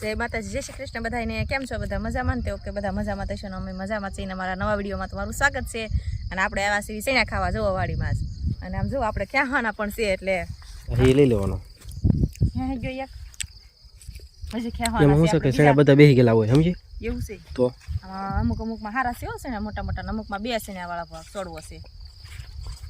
જય માતાજી જય શ્રી કૃષ્ણ બધાને કેમ છો બધા? મજામાં ને? ઓકે બધા મજામાં થશો ને અમે મજામાં છીએ અમારા નવા વિડીયોમાં તમારું સ્વાગત છે. અને આપણે આવ્યા છીએ સૈણા ખાવા જોવા વાડીમાં અને આમ જો આપણે ક્યાં હાના પણ છે એટલે. એ લઈ લેવાનો. ક્યાં ગયો એક હજી ક્યાં એમાં હાના શું છે છે કે સેણા બધા બેસી ગયેલા હોય સમજી? એવું છે? તો? અમુક અમુકમાં હારા છે છે ને મોટા મોટા અમુકમાં બે છે ને વાળા ભાગ છોડવો છે.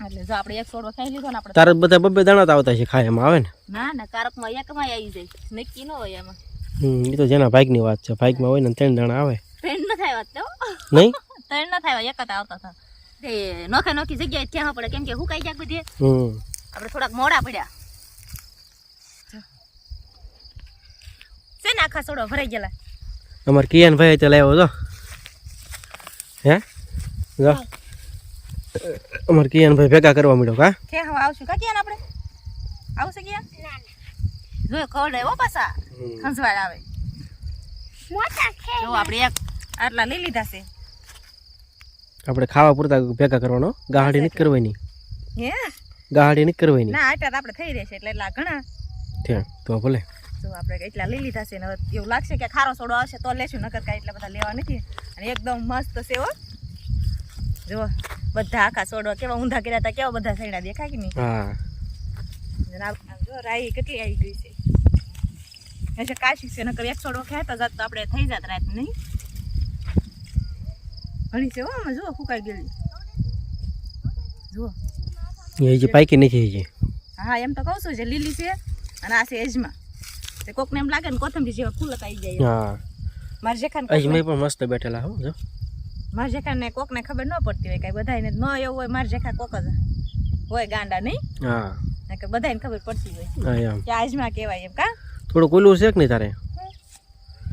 એટલે જો આપણે એક છોડવો ખાઈ લીધો ને આપણે તારે બધા બબ્બે દાણા આવતા છે ખાય એમાં આવે ને? ના ના કારકમાં એકમાં આવી જાય. નક્કી ન હોય એમાં એ તો જેના ભાગની વાત છે. ભાગમાં હોય ને ત્રણ જણા આવે. ત્રણ ન થાય વાત તો. નહીં? ત્રણ ન થાય એક જ આવતા હતા. તે નોખે નોખી જગ્યાએ ક્યાં પડે. કેમ કે હુકાઈ જાય બધી. હમ. આપણે થોડાક મોડા પડ્યા. છે ને આખા સોડો ભરાઈ ગયેલા. અમારે કિયાન ભાઈ તે લાવ્યો તો હે? જો. અમારે કિયાન ભાઈ ભેગા કરવા મળ્યો કા? કે હવે આવશું કા કિયાન આપણે? આવશે ક્યાં જો કવડે હો પાછા? ખંજવાળ આવે. જો આપણે એક આટલા લઈ લીધા છે. આપણે ખાવા પૂરતા ભેગા કરવાનો ગાહડી નથી કરવાની. હે? ગાહડી નથી કરવાની. ના આટલા તો આપણે થઈ રહેશે એટલે એટલા ઘણા. ત્યાં તો ભલે. જો આપણે એટલા લઈ લીધા છે ને એવું લાગશે કે ખારો સોડો આવશે તો લેશું નકર કાંઈ એટલા બધા લેવા નથી. અને એકદમ મસ્ત છે હો. જો બધા આખા સોડો કેવા ઊંધા કર્યા હતા કેવા બધા સૈણા દેખાય કે નહીં? હા. જો રાઈ કેટલી આવી ગઈ છે. હશે કાશી છે નકર એકસો સોડો ખેતા જાત તો આપણે થઈ જાત રાત નહીં. ઘણી છે હો આમાં જુઓ ફૂકાઈ ગયેલી. જુઓ. એ જે પાકી નથી હજી. હા એમ તો કહું છું જે લીલી છે અને આ છે એજમાં. તે કોકને એમ લાગે ને કોથમરી જેવા ફૂલ આવી જાય હા. મારા જેખાને અજ કોકને- મેં પણ મસ્ત બેઠેલા હો જો. મારા જેખાને કોકને ખબર ન પડતી હોય કાંઈ બધાને ન એવું હોય મારા જેખા કોક જ હોય ગાંડા નહીં? હા. કે બધાને ખબર પડતી હોય. કે આજમાં કહેવાય એમ કા? થોડું કોયલું છે કે નહીં તારે?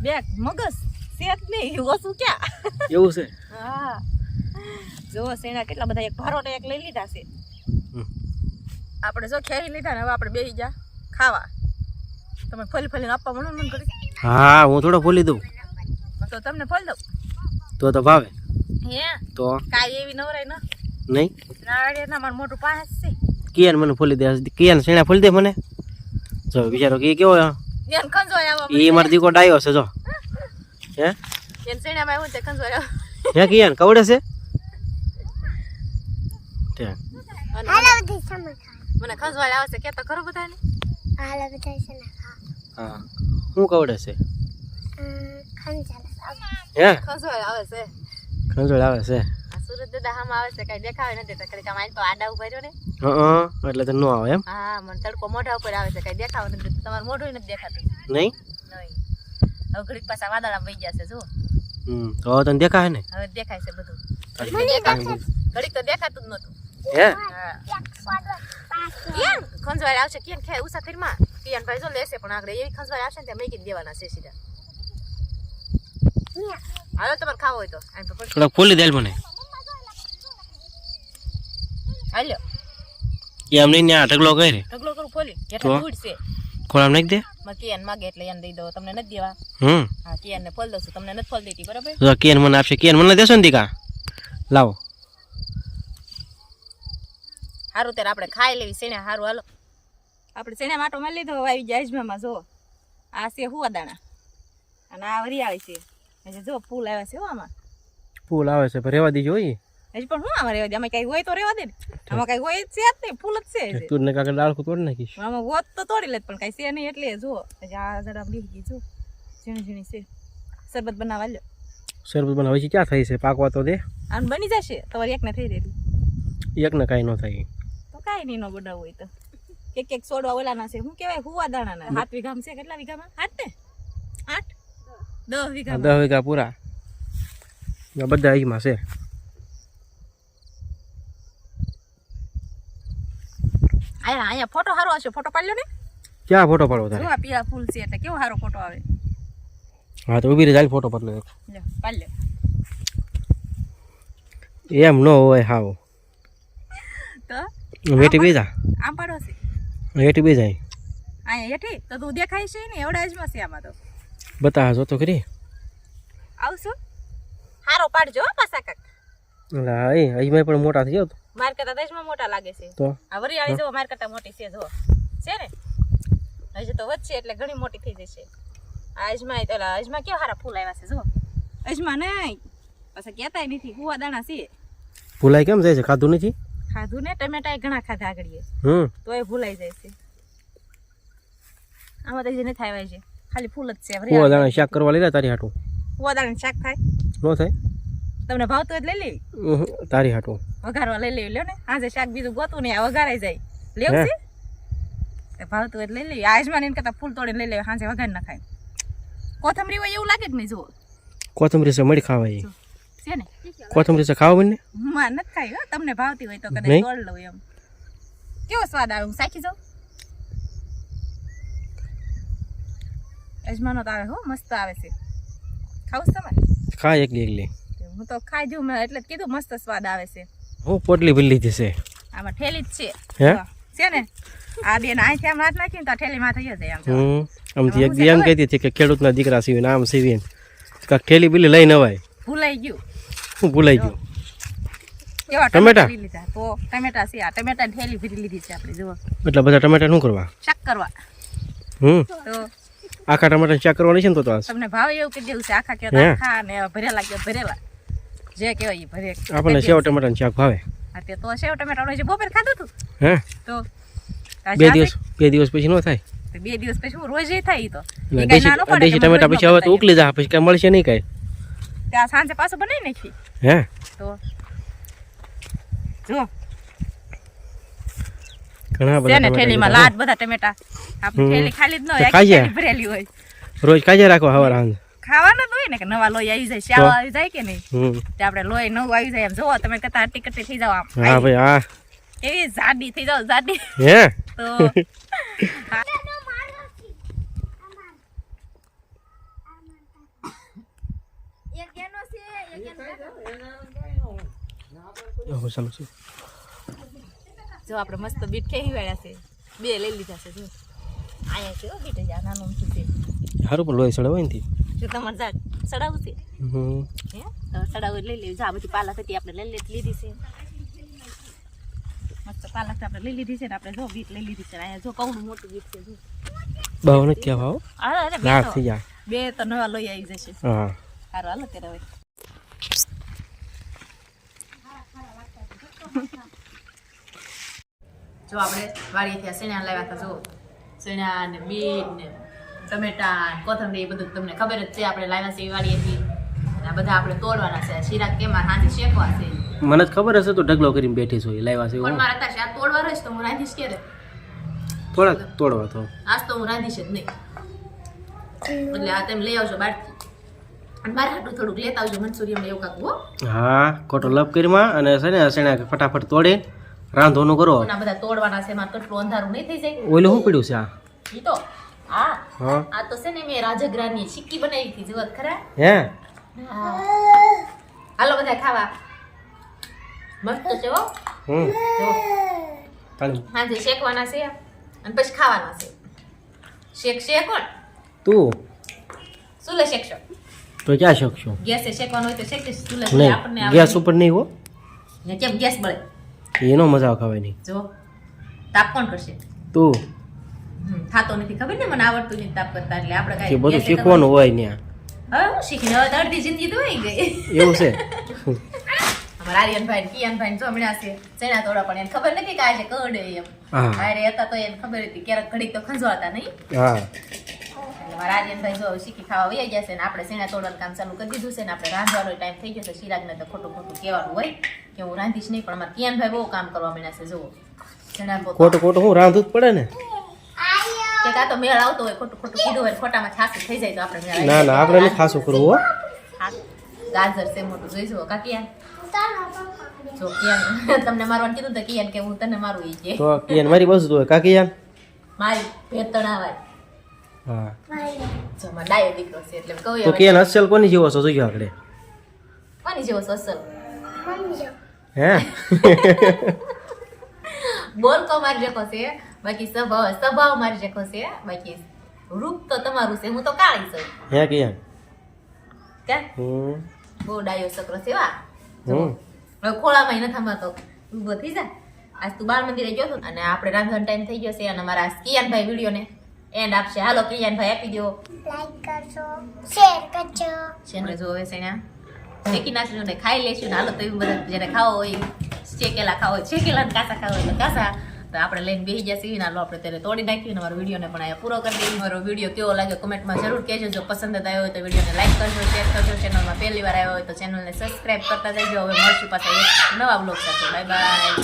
બે મગજ સેત નહીં ઓછું ક્યાં? એવું છે? હા. જો સેના કેટલા બધા એક ભારોટે એક લઈ લીધા છે. આપણે જો ખેરી લીધા ને હવે આપણે બેસી જા ખાવા. તમે ફલી ફલીને આપવા મને મન કરી હા હું થોડો ભૂલી દઉં. તો તમને ફોલ દઉં. તો તો ભાવે. હે? તો? કાંઈ એવી નવરાય ન. નહીં? નાળે ના મારું મોટું પાસ છે. કિયાન મને ફોલી દે કિયાન સેણા ફોલી દે મને. જો બિચારો કે કેવો બેન ખંજોય આવો એ મારો દીકો ડાયો છે જો. હે? એન સેણામાં આવ્યું ને તે ખંજોય હે કિયાન કવડે છે? મને ખંજવાળ આવે છે કે તો ખરું બધાને? હા. હું કવડે છે? હે? ખંજવાળ આવે છે. ખંજોળ આવે છે? સુરત દાદા હામાં આવે છે કઈ દેખાવે નથી તો આમ તો આડા ઊભા રહ્યો ને. હા એટલે તો ન આવે એમ? હા મને તડકો મોઢા ઉપર આવે છે કઈ દેખાવે નથી. તમારું મોઢું નથી દેખાતું. નહીં? નહીં. હવે ઘડીક પાછા વાદળા વહી ગયા છે જો હમ તો તને દેખાય ને? હવે દેખાય છે બધું. ઘડીક તો દેખાતું ઘડીક તો દેખાતું જ નહોતું. હે? કેમ? ખંજવાળ આવશે કેમ ખે ઉષા કરીમાં કિયાન ભાઈ જો લેશે પણ આગળ એવી ખંજવાળ આવશે ને ત્યાં મેકી દેવાના છે સીધા. હાલો તમારે ખાવો હોય તો. તો થોડાક ફોલી દે મને. હાલ્યો એ આમ નહીં આ ઢગલો કરે ઢગલો કરું ખોલી. કેટલો જેટલા છે. ખોળામ નાખ દે. માં કિયાન માગે એટલે એને દઈ દો તમને નથી દેવા. હમ. હા કેન ને ફોલ દઉં તમને નથી ફોલ દેતી બરાબર? તો કેન મને આપશે. કેન મને દેશો ને દીકા. લાવો. સારું ત્યારે આપણે ખાઈ લેવી સેને સારું હાલો. આપણે સેને માટો માં લીધો? આવી જાય અજમામાં જો આ છે હુવા દાણા. અને આ વરિયાળી છે. જો ફૂલ આવ્યા છે હો આમાં. ફૂલ આવે છે પણ રેવા દીજો હોય હજી પણ હું આમાં રહેવા દે? આમાં કઈ હોય તો રહેવા દે ને. આમાં કઈ હોય છે જ નહીં ફૂલ જ છે તું ને કાકા ડાળખું તોડી નાખીશ? આમાં હોત તો તોડી લેત પણ કઈ છે નહીં એટલે જો હજી આ જરા બીહી ગઈ જો ઝીણી ઝીણી છે. શરબત બનાવવા લ્યો. શરબત બનાવે છે ક્યાં થાય છે? પાકવા તો દે. આમ બની જશે તમારી એકને થઈ રહેલી એકને કાંઈ ન થાય. તો કાંઈ નહીં નો બનાવવું હોય તો. એક એક સોડવા ઓલાના છે શું કહેવાય હુવા દાણાના. સાત વીઘામાં છે કેટલા વીઘામાં? હાથ ને? આઠ? દસ વીઘા દસ વીઘા પૂરા. બધા અહીંમાં છે. અહીંયા અહીંયા ફોટો સારો આવશે. ફોટો પાડ્યો ને. ક્યાં ફોટો પાડવો તારે? આ પીળા ફૂલ છે એટલે કેવો સારો ફોટો આવે. હા તો ઊભી રહી ચાલ ફોટો પાડ લે પાડ લે એમ નો હોય હાવ. તો? વેટી બેજા આમ પાડો છે. વેટી બેજા અહીંયા હેઠી? તો તું દેખાય છે ને એવડા જ છે આમાં તો. બતા જો તો કરી આવશું? સારો પાડજો પાસા કાક એ અહીંમાં પણ મોટા થઈ તો. માર કરતા દસમાં મોટા લાગે છે. તો? આ વરિયાળી જો માર કરતા મોટી છે જો છે ને? હજી તો વધશે એટલે ઘણી મોટી થઈ જશે. આ અજમા તો ઓલા અજમા કેવા સારા ફૂલ આવ્યા છે જો અજમા નહીં. પાછા કહેતાય નથી કુવા દાણા છે. ભૂલાઈ કેમ જાય છે? ખાધું નથી? ખાધું ને ટમેટા ઘણા ખાધા આગળ હમ. એ ભૂલાઈ જાય છે. આમાં તો નથી આવ્યા છે ખાલી ફૂલ જ છે કુવા દાણા શાક કરવા લઈ લે તારી હાટું. કુવા દાણા શાક થાય. નો થાય? તમને ભાવતું જ લઈ લેવી. તારી હાટો. વઘારવા લઈ લેવી. લ્યો ને. આજે શાક બીજું ગોતું નહીં આ વઘારાઈ જાય. લેવું છે ભાવતું હોય લઈ લેવી. આજમાં એને કરતા ફૂલ તોડીને લઈ લેવી. સાંજે વઘાર ના ખાય. કોથમરી હોય એવું લાગે કે નહીં જુઓ. કોથમરી છે મળી ખાવાય છે ને? કોથમરી છે ખાવા બને? માં નથી ખાઈ હો. તમને ભાવતી હોય તો કદાચ? તોડ લઉં એમ. કેવો સ્વાદ આવે? હું સાચી જાઉં? અજમાનો તો આવે હો. મસ્ત આવે છે. ખાવું તમારે? ખાય એકલી એકલી હું તો ખાઈ જઉં મેં એટલે કીધું મસ્ત સ્વાદ આવે છે. હું પોટલી ભરી લીધી છે. આમાં ઠેલી જ છે. હે? છે ને? આ બેન અહીંથી આમ હાથ નાખીને તો ઠેલીમાં થઈ જ જાય આમ. હમ. આમથી એક દી એમ કહેતી હતી કે ખેડૂતના દીકરા સીવીને આમ સીવીને કાંક ઠેલી બિલી લઈને અવાય. ભૂલાઈ ગયું. હું ભૂલાઈ ગયું. કેવા ટમેટા? લીધા. તો ટમેટા છે આ ટમેટા ઠેલી ભરી લીધી છે આપણે જુઓ. એટલા બધા ટમેટા શું કરવા? શાક કરવા. હમ. તો આખા ટમેટા શાક કરવાની છે ને તો તમને ભાવ એવું કે દેવું છે? આખા કે? આખા ને ભરેલા કે ભરેલા. જે કહેવાય એ ભરે. આપણને સેવ ટમેટાનું શાક ભાવે. હા તે તો સેવ ટમેટાનું જે બપોર ખાધું હતું હે? તો બે દિવસ બે દિવસ પછી ન થાય? બે દિવસ પછી હું રોજ થાય તો. દેશી ટમેટા પછી હવે તો ઉકલી જા પછી કઈ મળશે નહીં કઈ. ત્યાં સાંજે પાછું બનાવી નાખી. હે? તો જો ઘણા બધા ને થેલીમાં લાડ બધા ટમેટા. આપણે થેલી ખાલી જ ન હોય ભરેલી હોય. રોજ કાજે રાખો હવાર સાંજ. ખાવાના હોય ને કે નવા લોહી આવી જાય શ્યાવ આવી જાય કે નહીં? તે આપણે લોહી નવું આવી જાય એમ. જોવો તમે કતા કટ્ટી થઈ જાવ આમ. હા ભાઈ હા. એવી જાડી થઈ જાવ જાડી. હે? તો જો આપણે મસ્ત બીટ ખેવી વાળ્યા છે. બે લઈ લીધા છે જો. અહીંયા છે બીટ નાનું છે. સારું પણ લોહી સડે ને થી. જો તમારે જા સડાવવું છે. હે? તો લઈ લેવું જા બધી પાલક હતી આપણે લઈ લીધી છે. મસ્ત પાલક આપણે લઈ લીધી છે ને આપણે જો બીટ લઈ લીધી છે અહીંયા જો કવડું મોટું બીટ છે જો. બાવો ક્યાં ભાવ? અરે અરે બે થઈ જાય. બે તો નવા લોહી આવી જશે. હા. સારું હાલો ત્યારે હવે. જો આપણે વાડીએથી શેણા લાવ્યા હતા જો. શેણા ને બીટ ને ટમેટા ને કોથમરી એ બધું તમને ખબર જ છે. આપણે લાવ્યા છે એ અને આ બધા આપણે તોડવાના છે. શીરા કેમાં હાથી શેકવા છે. મને જ ખબર હશે તો ઢગલો કરીને બેઠી છું લાવ્યા છે પણ મારા તાશે આ તોડવા રહીશ તો હું રાંધીશ ક્યારે? થોડા તોડવા તો. આજ તો હું રાંધીશ જ નહીં. એટલે આ તમે લઈ આવજો બહારથી. મારે હાટું થોડુંક લેતા આવજો મંચુરિયમ ને એવું કાંક હો. હા ખોટો લપ કરીમાં અને છે ને ફટાફટ તોડે. રાંધોનું કરો. આ બધા તોડવાના છે મારે કેટલું અંધારું નહીં થઈ જાય. ઓલું શું પડ્યું છે આ? ઈ તો. આ હા. આ તો છે ને મેં રાજગરાની સિક્કી બનાવી હતી જુઓ ખરા? હે? હાલો બધા ખાવા. મસ્ત છે હો. હમ. હાજે શેકવાના છે અને પછી ખાવાના છે. શેક શેક કોણ? તું. સુલે શેકશો? તો ક્યાં શકશો? ગેસે શેકવાનું હોય તો શેક સુલે આપણને ગેસ ઉપર નહીં હો. ને કેમ ગેસ બળે? એનો મજા આવે ખાવાની. જો. તાપ કોણ કરશે? તું. થાતો નથી. ખબર ને મને આવડતું નથી તાપ કરતા એટલે આપણે કાંઈ બધું શીખવાનું હોય ત્યાં. હવે હું શીખીને હવે અડધી જિંદગી તો વહી ગઈ. એવું છે? અમારા આર્યનભાઈ કિયાનભાઈ ને જમણ્યા છે ચણા તોડા પણ એને ખબર નથી કે આ છે કડે એમ. હા. હતા તો એને ખબર હતી ક્યારેક ઘડીક તો ખંજવાતા નહીં. હા. મારા આર્યનભાઈ જો શીખી ખાવા વહી ગયા છે ને આપણે તોડવાનું કામ ચાલુ કરી દીધું છે ને આપણે રાંધવાનો ટાઈમ થઈ ગયો છે શિરાગને તો ખોટું ખોટું કહેવાનું હોય કે હું રાંધીશ નહીં પણ અમારા કિયાનભાઈ બહુ કામ કરવા માંડ્યા છે જુઓ. ખોટું ખોટું હું રાંધવું જ પડે ને. કે કાં તો મેળ આવતો હોય ખોટું ખોટું કીધું હોય ખોટામાં છાસું થઈ જાય તો આપણે મેળ આવી ના ના આપણે નહીં ખાસું કરવું હો. ગાજર છે મોટું જોઈ જુઓ કા જો કિયાન તમને મારવાનું કીધું તો કિયાન કે હું તને મારું ઈ કે. તો કિયાન મારી બસ હોય કાકી મારી ભેત તણાવાય. હા. જો મારો ડાયો દીકરો છે એટલે કહું તો કિયાન અસલ કોની જેવો છો જોજો આપણે કોની જેવો છે અસલ? હે? બોલ કો મારી જેકો છે. બાકી સ્વભાવ સ્વભાવ મારી જેકો છે બાકી રૂપ તો તમારું છે હું તો કાળી છું. હે કિયાન કે? બહુ ડાયો છોકરો છે વા ખોળામાં નથી થમાતો ઊભો થઈ જા. આજ તું બાળ મંદિરે ગયો હતો અને આપણે રાંધવાનો ટાઈમ થઈ ગયો છે અને મારા કિયાનભાઈ વિડીયોને એન્ડ આપશે. હાલો કિયાનભાઈ આપી દો લાઈક કરજો શેર કરજો. છે જોવે છે ને શેકી નાખજો ને ખાઈ લેશું ને. હાલો તો એવું બધા જેને ખાવો હોય શેકેલા ખાવો હોય શેકેલા ને કાસા ખાવા હોય કાસા. તો આપણે લઈને બેસી ગયા સીવી ના લો આપણે ત્યારે તોડી નાખીએ ને મારો વિડીયોને પણ અહીંયા પૂરો કરી દઈએ. મારો વીડિયો કેવો લાગ્યો કમેન્ટમાં જરૂર કહેજો. જો પસંદ આવ્યો હોય તો વિડીયોને લાઈક કરજો, શેર કરજો. ચેનલમાં પહેલી વાર આવ્યો હોય તો ચેનલને સબસ્ક્રાઈબ કરતા જજો. હવે મળશું પાછા નવા બ્લોગ સાથે. Bye bye.